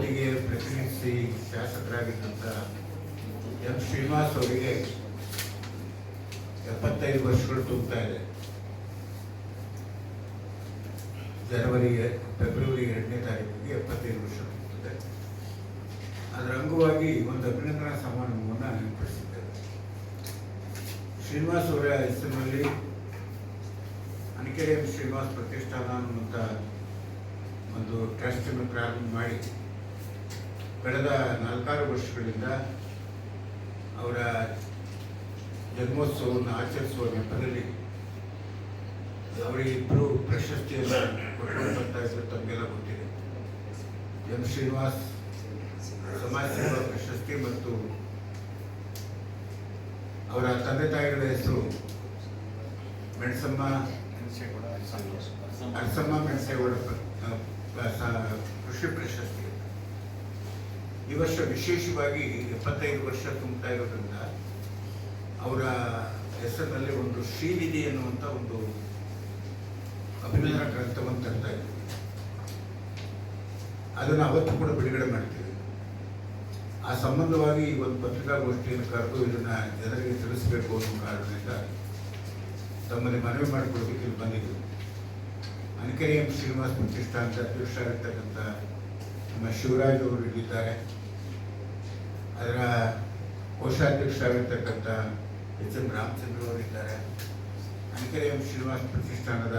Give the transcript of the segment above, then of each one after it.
ಮೂರು ಅವಧಿಗೆ ಪ್ರತಿನಿಧಿಸಿ ಶಾಸಕರಾಗಿದ್ದಂಥ ಎಂ ಶ್ರೀನಿವಾಸ್ ಅವರಿಗೆ ಎಪ್ಪತ್ತೈದು ವರ್ಷಗಳು ತುಂಬ್ತಾ ಇದೆ. ಜನವರಿ ಫೆಬ್ರವರಿ ಎರಡನೇ ತಾರೀಕಿಗೆ ಎಪ್ಪತ್ತೈದು ವರ್ಷ ತುಂಬುತ್ತದೆ ಅದರ ಅಂಗವಾಗಿ ಒಂದು ಅಭಿನಂದನಾ ಸಮಾರಂಭವನ್ನು ಏರ್ಪಡಿಸಿದ್ದೇವೆ ಶ್ರೀನಿವಾಸ್ ಅವರ ಹೆಸರಿನಲ್ಲಿ ಅನಿಕೆರೆ ಶ್ರೀನಿವಾಸ್ ಪ್ರತಿಷ್ಠಾನ ಅನ್ನುವಂಥ ಒಂದು ಟ್ರಸ್ಟನ್ನು ಪ್ರಾರಂಭ ಮಾಡಿ ಕಳೆದ ನಾಲ್ಕಾರು ವರ್ಷಗಳಿಂದ ಅವರ ಜನ್ಮೋತ್ಸವವನ್ನು ಆಚರಿಸುವ ನೆಪದಲ್ಲಿ ಅವರಿಬ್ಬರು ಪ್ರಶಸ್ತಿಯನ್ನು ಕೊಟ್ಟು ಬರ್ತಾ ಇದ್ರು ತಮಗೆಲ್ಲ ಗೊತ್ತಿದೆ. ಎಂ ಶ್ರೀನಿವಾಸ್ ಸಮಾಜ ಸೇವಾ ಪ್ರಶಸ್ತಿ ಮತ್ತು ಅವರ ತಂದೆ ತಾಯಿಗಳ ಹೆಸರು ಮೆಣಸಮ್ಮ ಅರಸಮ್ಮ ಮೆಣಸೇಗೌಡ ಕೃಷಿ ಪ್ರಶಸ್ತಿ. ಈ ವರ್ಷ ವಿಶೇಷವಾಗಿ ಎಪ್ಪತ್ತೈದು ವರ್ಷ ತುಂಬ್ತಾ ಇರೋದ್ರಿಂದ ಅವರ ಹೆಸರಿನಲ್ಲಿ ಒಂದು ಶ್ರೀನಿಧಿ ಅನ್ನುವಂಥ ಒಂದು ಅಭಿನಂದನಾ ಗ್ರಂಥವನ್ನು ತರ್ತಾ ಇದ್ದೀವಿ ಅದನ್ನು ಅವತ್ತು ಕೂಡ ಬಿಡುಗಡೆ ಮಾಡ್ತೀವಿ. ಆ ಸಂಬಂಧವಾಗಿ ಈ ಒಂದು ಪತ್ರಿಕಾಗೋಷ್ಠಿಯನ್ನು ಕರೆದು ಇದನ್ನು ಜನರಿಗೆ ತಿಳಿಸಬೇಕು ಅನ್ನೋ ಕಾರಣದಿಂದ ತಮ್ಮಲ್ಲಿ ಮನವಿ ಮಾಡಿಕೊಡೋದಕ್ಕೆ ಇಲ್ಲಿ ಬಂದಿದ್ದು ಎಂ ಶ್ರೀನಿವಾಸ್ ಪ್ರತಿಷ್ಠಾನದ ಅಧ್ಯಕ್ಷರಾಗಿರ್ತಕ್ಕಂಥ ನಮ್ಮ ಶಿವರಾಜ್ ಅವರು ಇಲ್ಲಿದ್ದಾರೆ ಅದರ ಕೋಶಾಧ್ಯಕ್ಷರಾಗಿರ್ತಕ್ಕಂಥ ಎಚ್ ಎಂ ರಾಮಚಂದ್ರ ಅವರಿದ್ದಾರೆ ಅನಿಕೆರೆ ಎಂ ಶ್ರೀನಿವಾಸ್ ಪ್ರತಿಷ್ಠಾನದ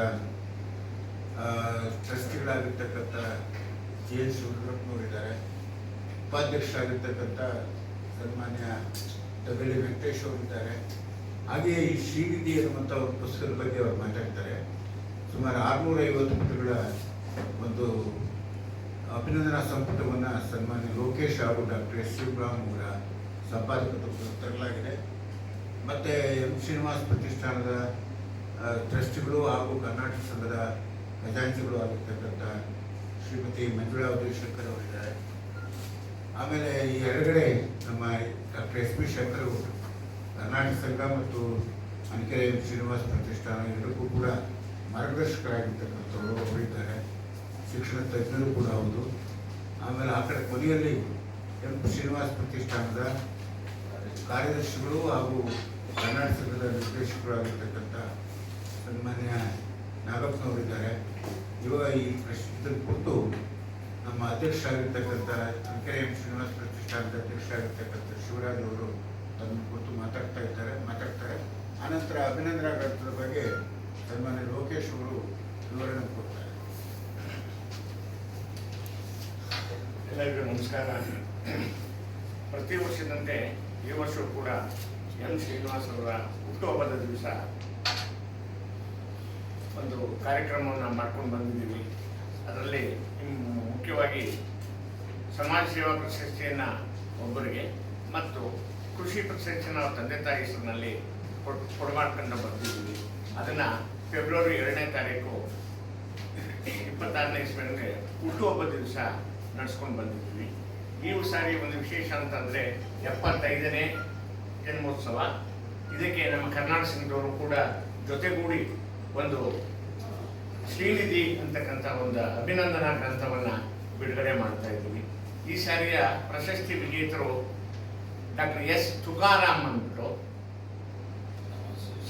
ಟ್ರಸ್ಟಿಗಳಾಗಿರ್ತಕ್ಕಂಥ ಜಿ ಎಸ್ ಶಿವರುದ್ರಪ್ಪನವರಿದ್ದಾರೆ ಉಪಾಧ್ಯಕ್ಷರಾಗಿರ್ತಕ್ಕಂಥ ಸನ್ಮಾನ್ಯ ತಗಳಿ ವೆಂಕಟೇಶ್ ಅವರಿದ್ದಾರೆ ಹಾಗೆಯೇ ಈ ಶ್ರೀನಿಧಿ ಅನ್ನುವಂಥ ಒಂದು ಪುಸ್ತಕದ ಬಗ್ಗೆ ಅವರು ಮಾತಾಡ್ತಾರೆ. ಸುಮಾರು ಆರುನೂರೈವತ್ತು ಪುಟಗಳ ಒಂದು ಅಭಿನಂದನಾ ಸಂಪುಟವನ್ನು ಸನ್ಮಾನ್ಯ ಲೋಕೇಶ್ ಹಾಗೂ ಡಾಕ್ಟರ್ ಎಸ್ ಶಿವರಾಮ್ ಅವರ ಸಂಪಾದಕತ್ವ ತರಲಾಗಿದೆ ಮತ್ತು ಎಂ ಶ್ರೀನಿವಾಸ್ ಪ್ರತಿಷ್ಠಾನದ ಟ್ರಸ್ಟ್ಗಳು ಹಾಗೂ ಕರ್ನಾಟಕ ಸಂಘದ ಖಜಾಂಚಿಗಳು ಆಗಿರ್ತಕ್ಕಂಥ ಶ್ರೀಮತಿ ಮಂಜುಳಾ ಉದಯಶಂಕರ್ ಅವರಿದ್ದಾರೆ. ಆಮೇಲೆ ಈ ಎರಡುಗಡೆ ನಮ್ಮ ಡಾಕ್ಟರ್ ಎಸ್ ಬಿ ಶಂಕರ್ ಅವರು, ಕರ್ನಾಟಕ ಸಂಘ ಮತ್ತು ಅನಿಕೆರೆ ಶ್ರೀನಿವಾಸ್ ಪ್ರತಿಷ್ಠಾನ ಎರಡಕ್ಕೂ ಕೂಡ ಮಾರ್ಗದರ್ಶಕರಾಗಿರ್ತಕ್ಕಂಥವರು ಅವರಿದ್ದಾರೆ. ಶಿಕ್ಷಣ ತಜ್ಞರು ಕೂಡ ಹೌದು. ಆಮೇಲೆ ಆ ಕಡೆ ಕೊನೆಯಲ್ಲಿ ಎಂ. ಶ್ರೀನಿವಾಸ್ ಪ್ರತಿಷ್ಠಾನದ ಕಾರ್ಯದರ್ಶಿಗಳು ಹಾಗೂ ಕರ್ನಾಟಕ ಸಂಘದ ನಿರ್ದೇಶಕರಾಗಿರ್ತಕ್ಕಂಥ ಸನ್ಮಾನ್ಯ ನಾಗಪ್ಪನವರಿದ್ದಾರೆ. ಇವಾಗ ಈ ಪ್ರಶ್ನೆ ಕುರಿತು ನಮ್ಮ ಅಧ್ಯಕ್ಷರಾಗಿರ್ತಕ್ಕಂಥ ಅನಿಕೆರೆ ಎಂ. ಶ್ರೀನಿವಾಸ್ ಪ್ರತಿಷ್ಠಾನದ ಅಧ್ಯಕ್ಷರಾಗಿರ್ತಕ್ಕಂಥ ಶಿವರಾಜ್ ಅವರು ತಮ್ಮ ಕುರಿತು ಮಾತಾಡ್ತಾ ಇದ್ದಾರೆ, ಮಾತಾಡ್ತಾರೆ. ಆನಂತರ ಅಭಿನಂದನಾ ಗ್ರಂಥದ ಬಗ್ಗೆ ಸನ್ಮಾನ್ಯ ಲೋಕೇಶ್ ಅವರು ವಿವರಣೆ ಕೊಡ್ತಾರೆ. ಎಲ್ಲರಿಗೂ ನಮಸ್ಕಾರ. ಪ್ರತಿ ವರ್ಷದಂತೆ ಈ ವರ್ಷವೂ ಕೂಡ ಎಂ ಶ್ರೀನಿವಾಸ್ ಅವರ ಹುಟ್ಟುಹಬ್ಬದ ದಿವಸ ಒಂದು ಕಾರ್ಯಕ್ರಮವನ್ನು ಮಾಡ್ಕೊಂಡು ಬಂದಿದ್ದೀವಿ. ಅದರಲ್ಲಿ ಮುಖ್ಯವಾಗಿ ಸಮಾಜ ಸೇವಾ ಪ್ರಶಸ್ತಿಯನ್ನು ಒಬ್ಬರಿಗೆ ಮತ್ತು ಕೃಷಿ ಪ್ರಶಸ್ತಿಯನ್ನು ಅವ್ರ ತಂದೆ ತಾಯಿ ಹೆಸರಿನಲ್ಲಿ ಕೊಡ್, ಕೊಡ್ಮಾಡ್ಕೊಂಡು ಬಂದಿದ್ದೀವಿ. ಅದನ್ನು ಫೆಬ್ರವರಿ ಎರಡನೇ ತಾರೀಕು ಇಪ್ಪತ್ತಾರನೇ ಇಸ್ವಿನಲ್ಲಿ ಹುಟ್ಟುಹಬ್ಬದ ದಿವಸ ನಡ್ಸ್ಕೊಂಡು ಬಂದಿದ್ದೀವಿ ಈ ಸಾರಿ ಒಂದು ವಿಶೇಷ ಅಂತಂದರೆ ಎಪ್ಪತ್ತೈದನೇ ಜನ್ಮೋತ್ಸವ. ಇದಕ್ಕೆ ನಮ್ಮ ಕರ್ನಾಟಕ ಸಂಘದವರು ಕೂಡ ಜೊತೆಗೂಡಿ ಒಂದು ಶ್ರೀನಿಧಿ ಅಂತಕ್ಕಂಥ ಒಂದು ಅಭಿನಂದನಾ ಗ್ರಂಥವನ್ನು ಬಿಡುಗಡೆ ಮಾಡ್ತಾ ಇದ್ದೀವಿ. ಈ ಸಾರಿಯ ಪ್ರಶಸ್ತಿ ವಿಜೇತರು ಡಾಕ್ಟರ್ ಎಸ್ ತುಕಾರಾಮ್ ಅಂದ್ಬಿಟ್ಟು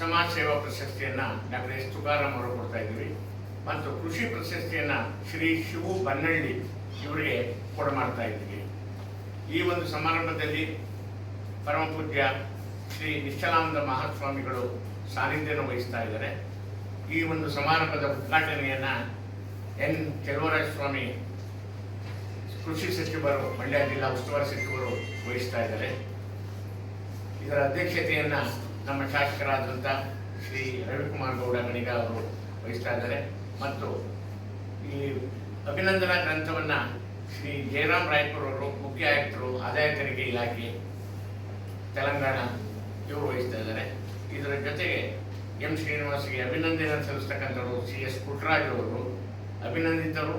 ಸಮಾಜ ಸೇವಾ ಪ್ರಶಸ್ತಿಯನ್ನು ಡಾಕ್ಟರ್ ಎಸ್ ತುಕಾರಾಮ್ ಅವರು ಕೊಡ್ತಾ ಇದ್ದೀವಿ. ಮತ್ತು ಕೃಷಿ ಪ್ರಶಸ್ತಿಯನ್ನು ಶ್ರೀ ಶಿವು ಬನ್ನಳ್ಳಿ ಇವರಿಗೆ ಕೊಡಮಾಡ್ತಾ ಇದ್ದೀವಿ. ಈ ಒಂದು ಸಮಾರಂಭದಲ್ಲಿ ಪರಮಪೂಜ್ಯ ಶ್ರೀ ನಿಶ್ಚಲಾನಂದ ಮಹಾಸ್ವಾಮಿಗಳು ಸಾನ್ನಿಧ್ಯನ ವಹಿಸ್ತಾ ಇದ್ದಾರೆ. ಈ ಒಂದು ಸಮಾರಂಭದ ಉದ್ಘಾಟನೆಯನ್ನ ಎನ್. ಚೆಲುವರಾಜ ಸ್ವಾಮಿ ಕೃಷಿ ಸಚಿವರು, ಮಂಡ್ಯ ಜಿಲ್ಲಾ ಉಸ್ತುವಾರಿ ಸಚಿವರು ವಹಿಸ್ತಾ ಇದ್ದಾರೆ. ಇದರ ಅಧ್ಯಕ್ಷತೆಯನ್ನು ನಮ್ಮ ಶಾಸಕರಾದಂಥ ಶ್ರೀ ರವಿಕುಮಾರ್ ಗೌಡ ಗಣಿಗ ಅವರು ವಹಿಸ್ತಾ ಇದ್ದಾರೆ. ಮತ್ತು ಈ ಅಭಿನಂದನಾ ಗ್ರಂಥವನ್ನ ಶ್ರೀ ಜಯರಾಮ್ ರಾಯ್ಪುರ್ ಅವರು, ಮುಖ್ಯ ಆಯುಕ್ತರು, ಆದಾಯ ತೆರಿಗೆ ಇಲಾಖೆ, ತೆಲಂಗಾಣ ಇವರು ವಹಿಸ್ತಾ ಇದ್ದಾರೆ. ಇದರ ಜೊತೆಗೆ ಎಂ ಶ್ರೀನಿವಾಸ್ಗೆ ಅಭಿನಂದನೆ ಸಲ್ಲಿಸ್ತಕ್ಕಂಥವರು ಸಿ ಎಸ್ ಪುಟ್ಟರಾಜ್ ಅವರು. ಅಭಿನಂದಿತರು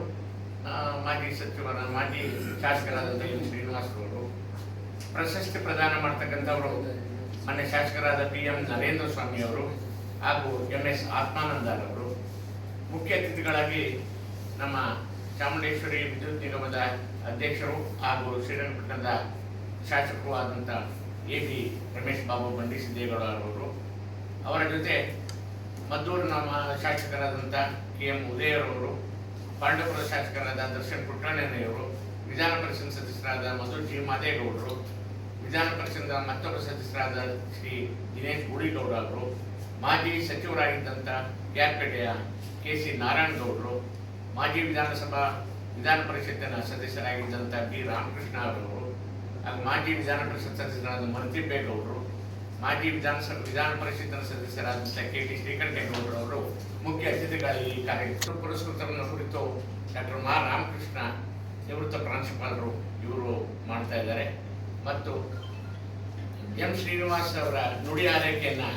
ಮಾಜಿ ಸಚಿವರ, ಮಾಜಿ ಶಾಸಕರಾದಂಥ ಎಂ ಶ್ರೀನಿವಾಸ್ ಅವರು. ಪ್ರಶಸ್ತಿ ಪ್ರದಾನ ಮಾಡ್ತಕ್ಕಂಥವರು ಮನೆ ಶಾಸಕರಾದ ಪಿ ಎಂ ನರೇಂದ್ರ ಸ್ವಾಮಿ ಅವರು ಹಾಗೂ ಎಂ ಎಸ್ ಆತ್ಮಾನಂದರವರು ಮುಖ್ಯ ಅತಿಥಿಗಳಾಗಿ ನಮ್ಮ ಚಾಮುಂಡೇಶ್ವರಿ ವಿದ್ಯುತ್ ನಿಗಮದ ಅಧ್ಯಕ್ಷರು ಹಾಗೂ ಶ್ರೀರಂಗಪಟ್ಟಣದ ಶಾಸಕರು ಆದಂಥ ಎ ಬಿ ರಮೇಶ್ ಬಾಬು ಬಂಡಿ ಸಿದ್ದೇಗೌಡ ಅವರು ಅವರ ಜೊತೆ ಮದ್ದೂರು ನಮ್ಮ ಶಾಸಕರಾದಂಥ ಕೆ ಎಂ ಉದಯರವರು, ಪಾಂಡವಪುರ ಶಾಸಕರಾದ ದರ್ಶನ್ ಪುಟ್ಟಣ್ಣನೆಯವರು ವಿಧಾನ ಪರಿಷತ್ ಸದಸ್ಯರಾದ ಮಧು ಜಿ. ಮಾದೇಗೌಡರು, ವಿಧಾನ ಪರಿಷತ್ನ ಮತ್ತೊಬ್ಬ ಸದಸ್ಯರಾದ ಶ್ರೀ ದಿನೇಶ್ ಗುಡಿಗೌಡ ಅವರು ಮಾಜಿ ಸಚಿವರಾಗಿದ್ದಂಥ ಯಾರ್ಪೇಟೆಯ ಕೆ ಸಿ ನಾರಾಯಣಗೌಡರು ಮಾಜಿ ವಿಧಾನಸಭಾ ವಿಧಾನ ಪರಿಷತ್ತಿನ ಸದಸ್ಯರಾಗಿದ್ದಂಥ ಬಿ. ರಾಮಕೃಷ್ಣ ಅವರು, ಹಾಗೂ ಮಾಜಿ ವಿಧಾನ ಪರಿಷತ್ ಸದಸ್ಯರಾದ ಮರ್ತಿಬ್ಬೇಗೌಡರು ಮಾಜಿ ವಿಧಾನಸಭಾ ವಿಧಾನ ಪರಿಷತ್ತಿನ ಸದಸ್ಯರಾದಂಥ ಕೆ. ಟಿ. ಶ್ರೀಕಂಠೇಗೌಡರು ಅವರು ಮುಖ್ಯ ಅತಿಥಿಗಳಾಗಿ ಈ ಕಾರ್ಯಕ್ರಮ ಪುರಸ್ಕೃತರನ್ನು ಕುರಿತು ಡಾಕ್ಟರ್ ಮಾ. ರಾಮಕೃಷ್ಣ ನಿವೃತ್ತ ಪ್ರಾಂಶುಪಾಲರು ಇವರು ಮಾಡ್ತಾ ಇದ್ದಾರೆ. ಮತ್ತು ಎಂ. ಶ್ರೀನಿವಾಸ್ ಅವರ ನುಡಿ ಆರೈಕೆಯನ್ನು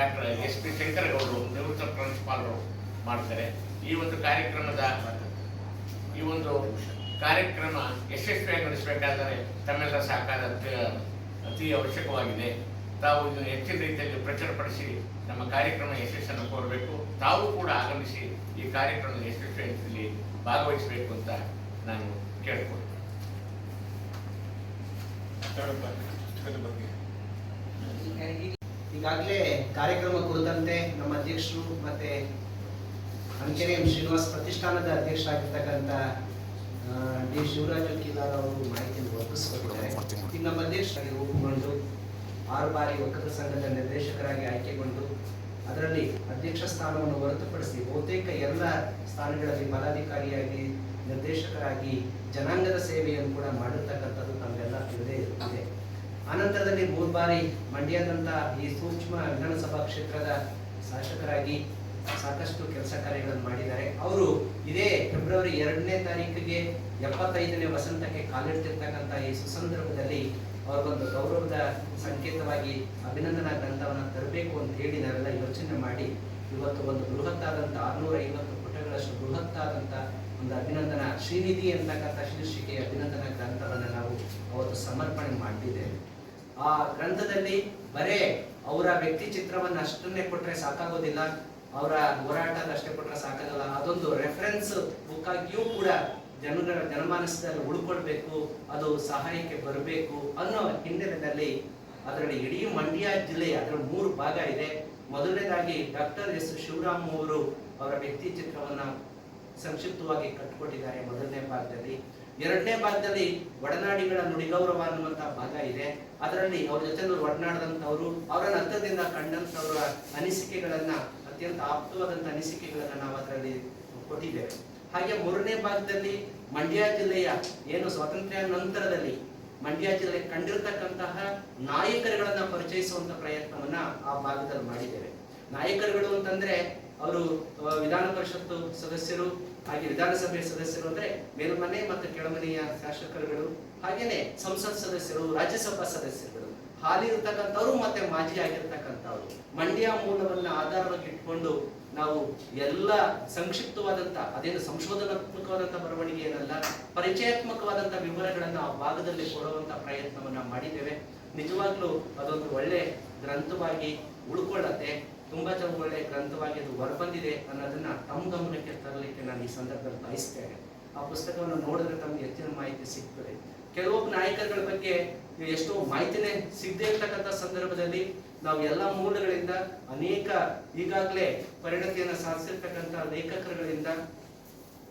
ಡಾಕ್ಟರ್ ಎಸ್. ಪಿ. ಶಂಕರಗೌಡರು ನಿವೃತ್ತ ಪ್ರಾಂಶುಪಾಲರು ಮಾಡ್ತಾರೆ. ಈ ಒಂದು ಕಾರ್ಯಕ್ರಮದ ಈ ಒಂದು ಕಾರ್ಯಕ್ರಮ ಯಶಸ್ವಿಯಾಗಿ ನಡೆಸಬೇಕಾದರೆ ತಮ್ಮೆಲ್ಲರ ಸಹಕಾರ ಅತಿ ಅವಶ್ಯಕವಾಗಿದೆ. ತಾವು ಇದನ್ನು ಹೆಚ್ಚಿನ ರೀತಿಯಲ್ಲಿ ಪ್ರಚುರಪಡಿಸಿ ನಮ್ಮ ಕಾರ್ಯಕ್ರಮ ಯಶಸ್ಸನ್ನು ಕೋರಬೇಕು. ತಾವು ಕೂಡ ಆಗಮಿಸಿ ಈ ಕಾರ್ಯಕ್ರಮದ ಯಶಸ್ವಿಯಲ್ಲಿ ಭಾಗವಹಿಸಬೇಕು ಅಂತ ನಾನು ಕೇಳ್ಕೊಳ್ತೀನಿ. ಈಗಾಗಲೇ ಕಾರ್ಯಕ್ರಮ ಕುರಿತಂತೆ ನಮ್ಮ ಅಧ್ಯಕ್ಷರು ಮತ್ತೆ ಅಂಕೆರೆ ಎಂ ಶ್ರೀನಿವಾಸ್ ಪ್ರತಿಷ್ಠಾನದ ಅಧ್ಯಕ್ಷರಾಗಿರ್ತಕ್ಕಂಥ ಡಿ. ಶಿವರಾಜ್ ಕಿಲಾರ್ ಅವರು ಮಾಹಿತಿಯನ್ನು ಒದಗಿಸಿಕೊಟ್ಟಿದ್ದಾರೆ ಇನ್ನು ನಮ್ಮ ಅಧ್ಯಕ್ಷರಾಗಿ ರೂಪುಗೊಂಡು ಆರು ಬಾರಿ ಒಕ್ಕದ ಸಂಘದ ನಿರ್ದೇಶಕರಾಗಿ ಆಯ್ಕೆಗೊಂಡು ಅದರಲ್ಲಿ ಅಧ್ಯಕ್ಷ ಸ್ಥಾನವನ್ನು ಹೊರತುಪಡಿಸಿ ಬಹುತೇಕ ಎಲ್ಲ ಸ್ಥಾನಗಳಲ್ಲಿ ಪದಾಧಿಕಾರಿಯಾಗಿ ನಿರ್ದೇಶಕರಾಗಿ ಜನಾಂಗದ ಸೇವೆಯನ್ನು ಕೂಡ ಮಾಡಿರ್ತಕ್ಕಂಥದ್ದು ತಮಗೆಲ್ಲ ತಿಳಿದೇ ಇದೆ ಆನಂತರದಲ್ಲಿ ಮೂರು ಬಾರಿ ಮಂಡ್ಯದಂಥ ಈ ಸೂಕ್ಷ್ಮ ವಿಧಾನಸಭಾ ಕ್ಷೇತ್ರದ ಶಾಸಕರಾಗಿ ಸಾಕಷ್ಟು ಕೆಲಸ ಕಾರ್ಯಗಳನ್ನು ಮಾಡಿದ್ದಾರೆ. ಅವರು ಇದೇ ಫೆಬ್ರವರಿ ಎರಡನೇ ತಾರೀಕಿಗೆ ಎಪ್ಪತ್ತೈದನೇ ವಸಂತಕ್ಕೆ ಕಾಲಿಡ್ತಿರ್ತಕ್ಕಂಥ ಈ ಸುಸಂದರ್ಭದಲ್ಲಿ ಅವ್ರಿಗೊಂದು ಗೌರವದ ಸಂಕೇತವಾಗಿ ಅಭಿನಂದನಾ ಗ್ರಂಥವನ್ನು ತರಬೇಕು ಅಂತ ಹೇಳಿ ನಾವೆಲ್ಲ ಯೋಚನೆ ಮಾಡಿ ಇವತ್ತು ಒಂದು ಬೃಹತ್ತಾದಂಥ ಆರುನೂರ ಐವತ್ತು ಪುಟಗಳಷ್ಟು ಬೃಹತ್ತಾದಂಥ ಒಂದು ಅಭಿನಂದನಾ ಶ್ರೀನಿಧಿ ಅಂತಕ್ಕಂಥ ಶೀರ್ಷಿಕೆಯ ಅಭಿನಂದನಾ ಗ್ರಂಥವನ್ನು ನಾವು ಅವತ್ತು ಸಮರ್ಪಣೆ ಮಾಡಿದ್ದೇವೆ ಆ ಗ್ರಂಥದಲ್ಲಿ ಬರೇ ಅವರ ವ್ಯಕ್ತಿ ಚಿತ್ರವನ್ನು ಅಷ್ಟನ್ನೇ ಕೊಟ್ಟರೆ ಸಾಕಾಗೋದಿಲ್ಲ. ಅವರ ಹೋರಾಟ ಅಷ್ಟೇ ಕೊಟ್ಟರೆ ಸಾಕಾಗಲ್ಲ. ಅದೊಂದು ರೆಫರೆನ್ಸ್ ಬುಕ್ ಆಗಿಯೂ ಕೂಡ ಜನರ ಜನಮಾನಸದಲ್ಲಿ ಉಳ್ಕೊಳ್ಬೇಕು, ಅದು ಸಹಾಯಕ್ಕೆ ಬರಬೇಕು ಅನ್ನೋ ಹಿನ್ನೆಲೆಯಲ್ಲಿ ಅದರಲ್ಲಿ ಇಡೀ ಮಂಡ್ಯ ಜಿಲ್ಲೆಯ ಅದರ ಮೂರು ಭಾಗ ಇದೆ. ಮೊದಲನೇದಾಗಿ ಡಾಕ್ಟರ್ ಎಸ್ ಶಿವರಾಮ್ ಅವರು ಅವರ ವ್ಯಕ್ತಿ ಚಿತ್ರವನ್ನ ಸಂಕ್ಷಿಪ್ತವಾಗಿ ಕಟ್ಟಿಕೊಟ್ಟಿದ್ದಾರೆ ಮೊದಲನೇ ಭಾಗದಲ್ಲಿ. ಎರಡನೇ ಭಾಗದಲ್ಲಿ ಒಡನಾಡಿಗಳ ನುಡಿಗೌರವ ಅನ್ನುವಂತ ಭಾಗ ಇದೆ. ಅದರಲ್ಲಿ ಅವ್ರ ಜೊತೆ ಒಡನಾಡದಂಥವ್ರು, ಅವರ ನಂತರದಿಂದ ಕಂಡಂತವರ ಅನಿಸಿಕೆಗಳನ್ನ ಅತ್ಯಂತ ಆಪ್ತವಾದಂತ ಅನಿಸಿಕೆಗಳನ್ನ ನಾವು ಅದರಲ್ಲಿ ಕೊಟ್ಟಿದ್ದೇವೆ. ಹಾಗೆ ಮೂರನೇ ಭಾಗದಲ್ಲಿ ಮಂಡ್ಯ ಜಿಲ್ಲೆಯ ಏನು ಸ್ವಾತಂತ್ರ್ಯ ನಂತರದಲ್ಲಿ ಮಂಡ್ಯ ಜಿಲ್ಲೆ ಕಂಡಿರತಕ್ಕಂತಹ ನಾಯಕರುಗಳನ್ನ ಪರಿಚಯಿಸುವಂತ ಪ್ರಯತ್ನವನ್ನ ಆ ಭಾಗದಲ್ಲಿ ಮಾಡಿದ್ದೇವೆ. ನಾಯಕರುಗಳು ಅಂತಂದ್ರೆ ಅವರು ವಿಧಾನ ಪರಿಷತ್ತು ಸದಸ್ಯರು, ಹಾಗೆ ವಿಧಾನಸಭೆ ಸದಸ್ಯರು ಅಂದ್ರೆ ಮೇಲ್ಮನೆ ಮತ್ತು ಕೆಳಮನೆಯ ಶಾಸಕರುಗಳು, ಹಾಗೇನೆ ಸಂಸತ್ ಸದಸ್ಯರು, ರಾಜ್ಯಸಭಾ ಸದಸ್ಯರುಗಳು. ಹಾಲಿ ಇರ್ತಕ್ಕಂಥವ್ರು ಮತ್ತೆ ಮಾಜಿ ಆಗಿರ್ತಕ್ಕಂಥವ್ರು. ಮಂಡ್ಯ ಮೂಲವನ್ನ ಆಧಾರವಾಗಿ ಇಟ್ಕೊಂಡು ನಾವು ಎಲ್ಲ ಸಂಕ್ಷಿಪ್ತವಾದಂತ ಅದೇನು ಸಂಶೋಧನಾತ್ಮಕವಾದಂತ ಬರವಣಿಗೆ ಏನಲ್ಲ ಪರಿಚಯಾತ್ಮಕವಾದಂತ ವಿವರಗಳನ್ನ ಆ ಭಾಗದಲ್ಲಿ ಕೊಡುವಂತ ಪ್ರಯತ್ನವನ್ನ ಮಾಡಿದ್ದೇವೆ. ನಿಜವಾಗ್ಲೂ ಅದೊಂದು ಒಳ್ಳೆ ಗ್ರಂಥವಾಗಿ ಉಳ್ಕೊಳ್ಳತ್ತೆ. ತುಂಬಾ ಚೆನ್ನ ಒಳ್ಳೆ ಗ್ರಂಥವಾಗಿ ಅದು ಹೊರಬಂದಿದೆ ಅನ್ನೋದನ್ನ ತಮ್ಮ ಗಮನಕ್ಕೆ ತರಲಿಕ್ಕೆ ನಾನು ಈ ಸಂದರ್ಭದಲ್ಲಿ ಬಯಸ್ತೇನೆ. ಆ ಪುಸ್ತಕವನ್ನು ನೋಡಿದ್ರೆ ತಮ್ಗೆ ಹೆಚ್ಚಿನ ಮಾಹಿತಿ ಸಿಗ್ತದೆ. ಕೆಲವೊಬ್ಬ ನಾಯಕರುಗಳ ಬಗ್ಗೆ ಎಷ್ಟೋ ಮಾಹಿತಿನೇ ಸಿಗದೆ ಇರ್ತಕ್ಕಂಥ ಸಂದರ್ಭದಲ್ಲಿ ನಾವು ಎಲ್ಲ ಮೂಲಗಳಿಂದ ಅನೇಕ ಈಗಾಗಲೇ ಪರಿಣತಿಯನ್ನು ಸಾಧಿಸಿರ್ತಕ್ಕಂಥ ಲೇಖಕರುಗಳಿಂದ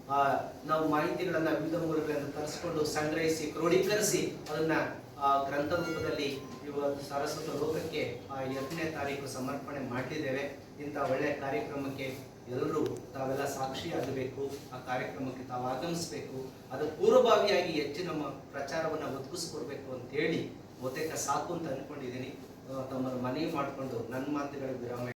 ಆ, ನಾವು ಮಾಹಿತಿಗಳನ್ನ ವಿವಿಧ ಮೂಲಗಳಿಂದ ತರಿಸ್ಕೊಂಡು ಸಂಗ್ರಹಿಸಿ ಕ್ರೋಢೀಕರಿಸಿ ಅದನ್ನ ಆ ಗ್ರಂಥ ರೂಪದಲ್ಲಿ ಇವತ್ತು ಸರಸ್ವತ ಲೋಕಕ್ಕೆ ಆ ಎರಡನೇ ತಾರೀಕು ಸಮರ್ಪಣೆ ಮಾಡಿದ್ದೇವೆ ಇಂಥ ಒಳ್ಳೆಯ ಕಾರ್ಯಕ್ರಮಕ್ಕೆ ಎಲ್ಲರೂ ತಾವೆಲ್ಲ ಸಾಕ್ಷಿಯಾಗಬೇಕು, ಆ ಕಾರ್ಯಕ್ರಮಕ್ಕೆ ತಾವು ಆಗಮಿಸಬೇಕು, ಅದು ಪೂರ್ವಭಾವಿಯಾಗಿ ಹೆಚ್ಚು ನಮ್ಮ ಪ್ರಚಾರವನ್ನು ಒದಗಿಸ್ಕೊಡ್ಬೇಕು ಅಂತ ಹೇಳಿ ಬಹುತೇಕ ಸಾಕು ಅಂತ ಅನ್ಕೊಂಡಿದ್ದೀನಿ. ತಮ್ಮ ತಮ್ಮನ್ನು ಮನವಿ ಮಾಡಿಕೊಂಡು ನನ್ನ ಮಾತುಗಳಿಗೆ ವಿರಾಮ